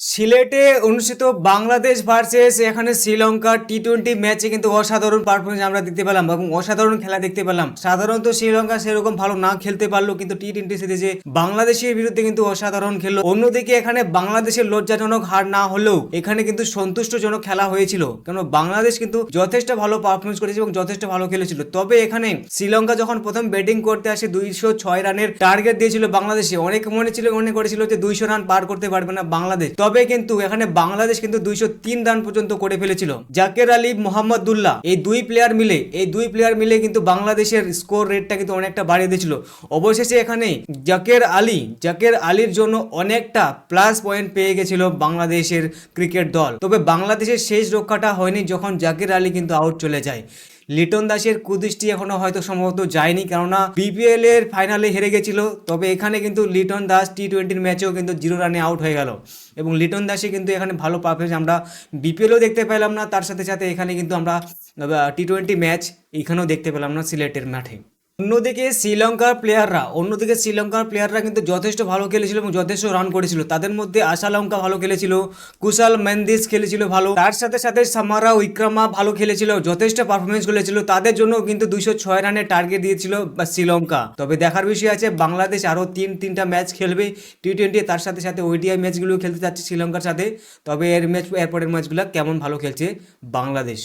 সিলেটে অনুষ্ঠিত বাংলাদেশ ভার্সেস এখানে শ্রীলঙ্কার টি টোয়েন্টি ম্যাচে কিন্তু অসাধারণ পারফরমেন্স আমরা দেখতে পেলাম এবং অসাধারণ খেলা দেখতে পেলাম। সাধারণত শ্রীলঙ্কা সেরকম ভালো না খেলতে পারল কিন্তু টি টোয়েন্টি সিরিজে বাংলাদেশের বিরুদ্ধে কিন্তু অসাধারণ খেললো। অন্যদিকে এখানে বাংলাদেশের লজ্জাজনক হার না হলেও এখানে কিন্তু সন্তুষ্টজনক খেলা হয়েছিল। কেন বাংলাদেশ কিন্তু যথেষ্ট ভালো পারফরমেন্স করেছে এবং যথেষ্ট ভালো খেলেছিল। তবে এখানে শ্রীলঙ্কা যখন প্রথম ব্যাটিং করতে আসে দুইশো ছয় রানের টার্গেট দিয়েছিল বাংলাদেশে, অনেক মনে ছিল, মনে করেছিল যে দুইশো রান পার করতে পারবে না বাংলাদেশ। তবে কিন্তু এখানে বাংলাদেশ কিন্তু দুইশো তিন রান পর্যন্ত করে ফেলেছিল। জাকের আলী, মোহাম্মদুল্লাহ এই দুই প্লেয়ার মিলে, এই দুই প্লেয়ার মিলে কিন্তু বাংলাদেশের স্কোর রেটটা কিন্তু অনেকটা বাড়িয়ে দিয়েছিল। অবশেষে এখানে জাকের আলী, জাকের আলীর জন্য অনেকটা প্লাস পয়েন্ট পেয়ে গেছিল বাংলাদেশের ক্রিকেট দল। তবে বাংলাদেশের শেষ রক্ষাটা হয়নি যখন জাকের আলী কিন্তু আউট চলে যায়। লিটন দাসের কুদৃষ্টি এখনও হয়তো সম্ভবত যায়নি, কেননা বিপিএল এর ফাইনালে হেরে গেছিল, তবে এখানে কিন্তু লিটন দাস টি টোয়েন্টির ম্যাচেও কিন্তু জিরো রানে আউট হয়ে গেল। এবং লিটন দাসে কিন্তু এখানে ভালো পারফরমেন্স আমরা বিপিএলও দেখতে পেলাম না, তার সাথে সাথে এখানে কিন্তু আমরা টি টোয়েন্টি ম্যাচ এখানেও দেখতে পেলাম না সিলেটের মাঠে। অন্যদিকে শ্রীলঙ্কার প্লেয়াররা অন্যদিকে শ্রীলঙ্কার প্লেয়াররা কিন্তু যথেষ্ট ভালো খেলেছিল এবং যথেষ্ট রান করেছিল। তাদের মধ্যে আশা লঙ্কা ভালো খেলেছিল, কুশাল মেন্দিস খেলেছিল ভালো। তার সাথে সাথে সামারা উইক্রমা ভালো খেলেছিল, যথেষ্ট পারফরমেন্স করেছিল। তাদের জন্য কিন্তু দুইশো ছয় রানের টার্গেট দিয়েছিল শ্রীলঙ্কা। তবে দেখার বিষয় আছে, বাংলাদেশ আরও তিন, তিনটা ম্যাচ খেলবে টি টোয়েন্টি তার সাথে সাথে ওইডিআই ম্যাচগুলো খেলতে যাচ্ছে শ্রীলঙ্কার সাথে। তবে এর ম্যাচ এরপরের ম্যাচগুলো কেমন ভালো খেলছে বাংলাদেশ?